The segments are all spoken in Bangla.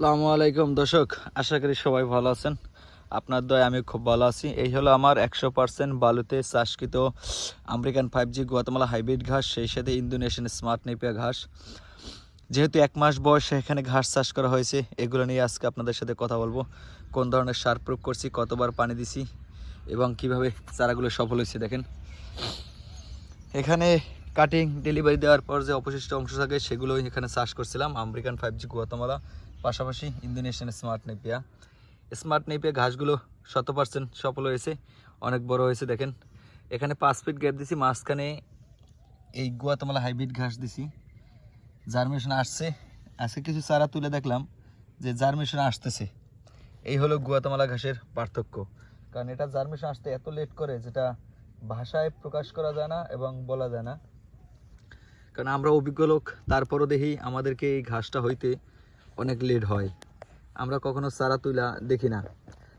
আসসালামু আলাইকুম দর্শক, আশা করি সবাই ভালো আছেন। আপনার দয় আমি খুব ভালো আছি। এই হলো আমার একশো পার্সেন্ট বালুতে চাষকৃত American five G Guatemala hybrid ঘাস, সেই সাথে ইন্দোনেশিয়ান স্মার্ট নেপিয়া ঘাস। যেহেতু এক মাস বয়স এখানে ঘাস চাষ করা হয়েছে, এগুলো নিয়ে আজকে আপনাদের সাথে কথা বলব। কোন ধরনের সার প্রয়োগ করছি, কতবার পানি দিছি এবং কীভাবে চারাগুলো সফল হয়েছে দেখেন। এখানে কাটিং ডেলিভারি দেওয়ার পর যে অবশিষ্ট অংশ থাকে সেগুলো এখানে চাষ করছিলাম, আমেরিকান ফাইভ জি গুয়াতমালা। পাশাপাশি Indonesian smart napier. Smart napier ঘাসগুলো শত পার্সেন্ট সফল হয়েছে, অনেক বড় হয়েছে, দেখেন। এখানে পাঁচ ফিট গ্যাপ দিছি, মাঝখানে এই গুয়াতমালা হাইব্রিড ঘাস দিছি। জার্মিনেশন আসছে। আজকে কিছু চারা তুলে দেখলাম যে জার্মিনেশন আসতেছে। এই হলো গুয়াতমালা ঘাসের পার্থক্য। কারণ এটা জার্মিনেশন আসতে এত লেট করে যেটা ভাষায় প্রকাশ করা যায় না এবং বলা যায় না। কারণ আমরা অভিজ্ঞ লোক, তারপরও দেখি আমাদেরকে এই ঘাসটা হইতে অনেক লেট হয়। আমরা কখনো চারা তুলা দেখি না।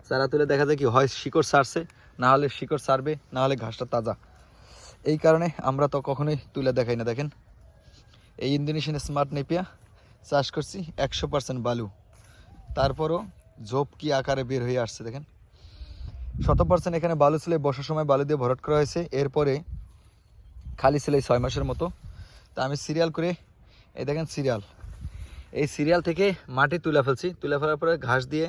চারা তুলে দেখা যায় কি, হয় শিকড় সারছে, না হলে শিকড় সারবে, না হলে ঘাসটা তাজা। এই কারণে আমরা তো কখনোই তুলে দেখাই না, দেখেন। এই ইন্দোনেশিয়ান স্মার্ট নেপিয়া, চাষ করছি একশো পার্সেন্ট বালু। তারপরও ঝোপ কি আকারে বের হয়ে আসছে, দেখেন। শত পার্সেন্ট এখানে বালু ছিল বসার সময় বালু দিয়ে ভরাট করা হয়েছে। এরপরে খালি ছিল ছয় মাসের মতো। তা আমি সিরিয়াল করে, এই দেখেন সিরিয়াল এই সিরিয়াল থেকে মাটি তুলে ফেলছি। তুলে ফেলার পরে ঘাস দিয়ে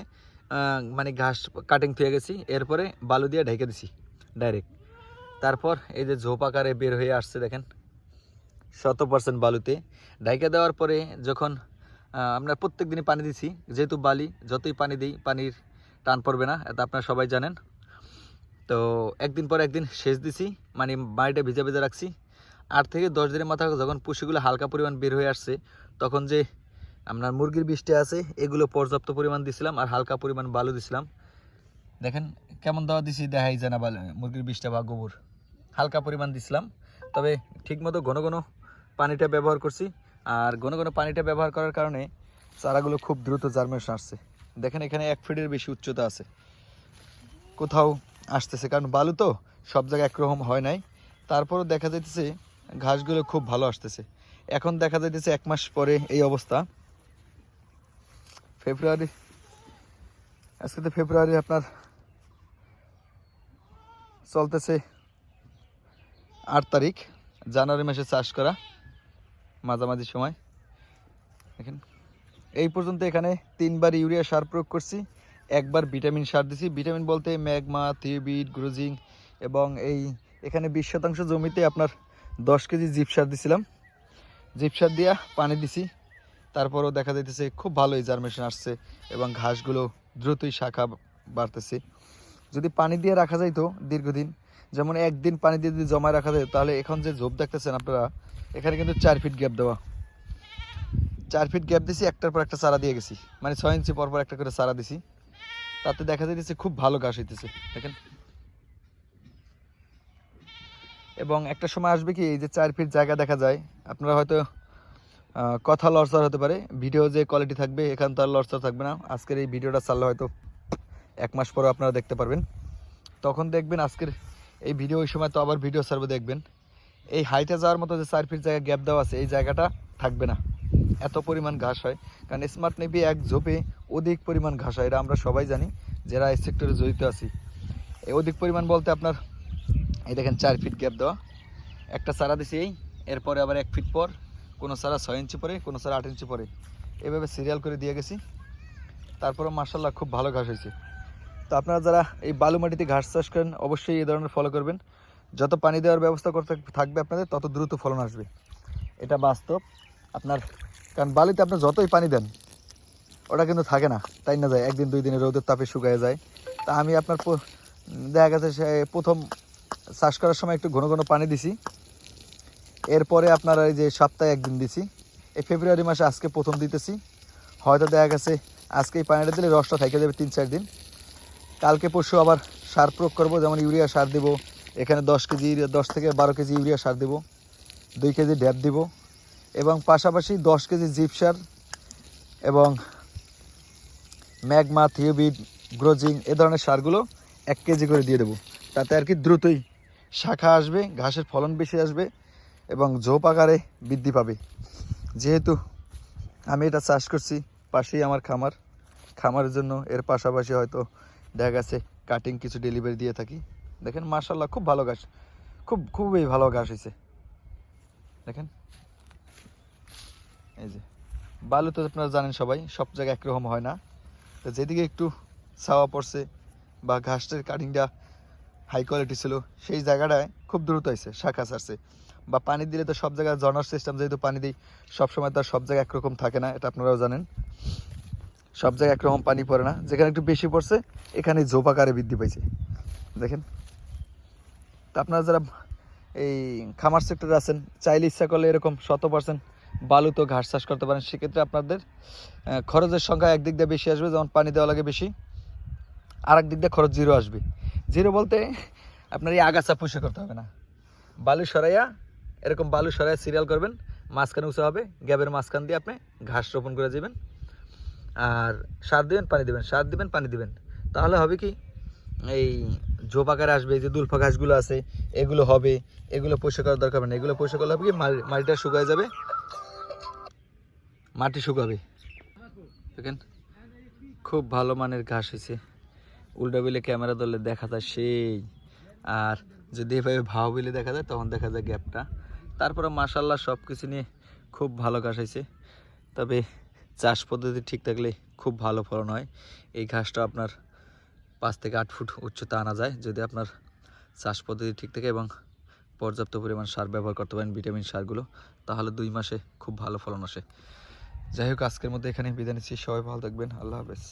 মানে ঘাস কাটিং থুয়ে গেছি। এরপরে বালু দিয়ে ঢেকে দিছি ডাইরেক্ট তারপর এই যে ঝোপ আকারে বের হয়ে আসছে দেখেন শত পার্সেন্ট বালুতে। ঢাইকা দেওয়ার পরে যখন আমরা প্রত্যেক দিনই পানি দিছি, যেহেতু বালি, যতই পানি দিই, পানির টান পড়বে না, এটা আপনারা সবাই জানেন। তো একদিন পর একদিন সেচ দিছি মানে বাড়িটা ভিজা ভিজা রাখছি। আট থেকে দশ দিনের মাথা যখন পুষিগুলো হালকা পরিমাণ বের হয়ে আসছে, তখন যে আপনার মুরগির বৃষ্টি আছে, এগুলো পর্যাপ্ত পরিমাণ দিছিলাম আর হালকা পরিমাণ বালু দিছিলাম। দেখেন কেমন দেওয়া দিছি, দেখাই যায় না বালু মুরগির বৃষ্টি বা গোবর। হালকা পরিমাণ দিছিলাম, তবে ঠিকমতো ঘন ঘন পানিটা ব্যবহার করছি আর ঘন ঘন পানিটা ব্যবহার করার কারণে চারাগুলো খুব দ্রুত জার্মিনেশন আসছে দেখেন এখানে এক ফিটের বেশি উচ্চতা আছে। কোথাও আসতেছে, কারণ বালু তো সব জায়গায় একরকম হয় নাই। তারপরও দেখা যাইতেছে ঘাসগুলো খুব ভালো আসতেছে। এখন দেখা যাইতেছে এক মাস পরে এই অবস্থা। ফেব্রুয়ারি। আজকে তো ফেব্রুয়ারি আপনার চলতেছে আট তারিখ, জানুয়ারি মাসে চাষ করা মাঝামাঝি সময়। দেখেন, এই পর্যন্ত এখানে তিনবার ইউরিয়া সার প্রয়োগ করছি, একবার ভিটামিন সার দিছি। ভিটামিন বলতে ম্যাগমা, থিওবিট, গ্রোজিং এবং এই এখানে বিশ শতাংশ জমিতে আপনার দশ কেজি জিপ সার দিছিলাম। জিপ সার দিয়া পানি দিছি। তারপরও দেখা যাইতেছে খুব ভালোই জার্মেশন আসছে এবং ঘাসগুলো দ্রুতই শাখা বাড়তেছে। যদি পানি দিয়ে রাখা যাইতো দীর্ঘদিন, যেমন একদিন পানি দিয়ে যদি জমায় রাখা যায়, তাহলে এখন যে ঝোপ দেখতেছেন আপনারা, এখানে কিন্তু চার ফিট গ্যাপ দেওয়া। চার ফিট গ্যাপ দিছি, একটার পর একটা চারা দিয়ে গেছি। মানে ছয় ইঞ্চি পর পর একটা করে চারা দিছি। তাতে দেখা যাইতেছে খুব ভালো ঘাস হইতেছে, দেখেন। এবং একটা সময় আসবে কি, এই যে চার ফিট জায়গা দেখা যায়, আপনারা হয়তো কথা লড়চড় হতে পারে। ভিডিও যে কোয়ালিটি থাকবে, এখান তো আর লড়চড় থাকবে না। আজকের এই ভিডিওটা চাললে হয়তো এক মাস পরে আপনারা দেখতে পারবেন। তখন দেখবেন আজকের এই ভিডিও, ওই সময় তো আবার ভিডিও সার্ভে দেখবেন। এই হাইটে যাওয়ার মতো যে চার ফিট জায়গা গ্যাপ দেওয়া আছে, এই জায়গাটা থাকবে না। এত পরিমাণ ঘাস হয়। কারণ স্মার্ট নেভি এক ঝোপে অধিক পরিমাণ ঘাস হয়, এটা আমরা সবাই জানি। যারা এই সেক্টরে জড়িত আছি। এই অধিক পরিমাণ বলতে আপনার, এই দেখেন চার ফিট গ্যাপ দেওয়া। একটা চারা দিছি এই, এরপরে আবার এক ফিট পর কোনো সারা ছয় ইঞ্চি পরে, কোনো সারা আট ইঞ্চি পরে। এভাবে সিরিয়াল করে দিয়ে গেছি। তারপরে মার্শাল্লাহ খুব ভালো ঘাস হয়েছে। তো আপনারা যারা এই বালু মাটিতে ঘাস চাষ করেন, অবশ্যই এই ধরনের ফলো করবেন। যত পানি দেওয়ার ব্যবস্থা করতে থাকবে আপনাদের, তত দ্রুত ফলন আসবে। এটা বাস্তব। আপনার কারণ বালিতে আপনি যতই পানি দেন, ওটা কিন্তু থাকে না, তাই না যায়? একদিন, দুই দিনে রোদের তাপে শুকায় যায়। তা আমি আপনার দেখা গেছে প্রথম চাষ করার সময় একটু ঘন ঘন পানি দিছি। এরপরে আপনার এই যে সপ্তাহে একদিন দিছি। এই ফেব্রুয়ারি মাসে আজকে প্রথম দিতেছি। হয়তো দেখা গেছে আজকে এই পানিটা দিলে রসটা থেকে যাবে তিন চার দিন। কালকে পরশু আবার সার প্রয়োগ করব, যেমন ইউরিয়া সার দিব। এখানে দশ কেজি ইউরিয়া- দশ থেকে বারো কেজি ইউরিয়া সার দিব। দুই কেজি ড্যাপ দিব। এবং পাশাপাশি দশ কেজি জিপ সার এবং ম্যাগমা থিওবিড গ্রোজিং, এ ধরনের সারগুলো এক কেজি করে দিয়ে দেবো। তাতে আর কি দ্রুতই শাখা আসবে, ঘাসের ফলন বেশি আসবে। এবং ঝোপ আকারে বৃদ্ধি পাবে। যেহেতু আমি এটা চাষ করছি, পাশেই আমার খামার। খামারের জন্য এর পাশাপাশি হয়তো দেখা গেছে কাটিং কিছু ডেলিভারি দিয়ে থাকি। দেখেন মার্শাল্লাহ খুব ভালো ঘাস। খুব, খুবই ভালো ঘাস হয়েছে দেখেন। এই যে, বালু তো আপনারা জানেন সবাই, সব জায়গায় একরকম হয় না। তো যেদিকে একটু ছাওয়া পড়ছে বা ঘাসের কাটিংটা হাই কোয়ালিটি ছিল, সেই জায়গাটায় খুব দ্রুত হয়েছে শাখা ছাড়ছে। বা পানি দিলে তো সব জায়গায় জনার সিস্টেম যেহেতু পানি দিই, সবসময় তো আর সব জায়গায় একরকম থাকে না, এটা আপনারাও জানেন। সব জায়গায় একরকম পানি পড়ে না, যেখানে একটু বেশি পড়ছে, এখানে ঝোপাকারে বৃদ্ধি পাইছে। দেখেন? তা আপনারা যারা এই খামার সেক্টরে আছেন, চাইলে ইচ্ছা করলে এরকম শত পার্সেন্ট বালু তো ঘাস চাষ করতে পারেন, সেক্ষেত্রে আপনাদের খরচের সংখ্যা একদিক দিয়ে বেশি আসবে, যেমন পানি দেওয়া লাগে বেশি আর একদিক দিয়ে খরচ জিরো আসবে। জিরো বলতে আপনার এই আগাছা পুষে করতে হবে না। বালু সরাইয়া এরকম বালু সরাইয়া সিরিয়াল করবেন, মাঝখানে উঁচু হবে গ্যাবের মাঝখান দিয়ে আপনি ঘাস রোপণ করে দেবেন। আর সার দিবেন, পানি দিবেন, সার দিবেন, পানি দিবেন। তাহলে হবে কি, এই ঝোপ আকারে আসবে যে দুলফা ঘাসগুলো আছে, এগুলো হবে, এগুলো পরিষ্কার করার দরকার না। এগুলো পরিষ্কার করলে হবে কি মাটি- মাটিটা শুকায় যাবে, মাটি শুকাবে। দেখেন, খুব ভালো মানের ঘাস হয়েছে। উল্টা বিলে ক্যামেরা ধরলে দেখা যায় সেই। আর যদি এভাবে ভাও বিলে দেখা যায়, তখন দেখা যায় গ্যাপটা তারপরে মাসাল্লাহ সব কিছু নিয়ে খুব ভালো ঘাস হয়েছে তবে চাষ পদ্ধতি ঠিক থাকলে খুব ভালো ফলন হয়। এই ঘাসটা আপনার পাঁচ থেকে আট ফুট উচ্চতা আনা যায়। যদি আপনার চাষ পদ্ধতি ঠিক থাকে এবং পর্যাপ্ত পরিমাণ সার ব্যবহার করতে পারেন ভিটামিন সারগুলো, তাহলে দুই মাসে খুব ভালো ফলন আসে। যাই হোক, আজকের মধ্যে এখানে বিদায় নিচ্ছি। সবাই ভালো থাকবেন। আল্লাহ হাফেজ।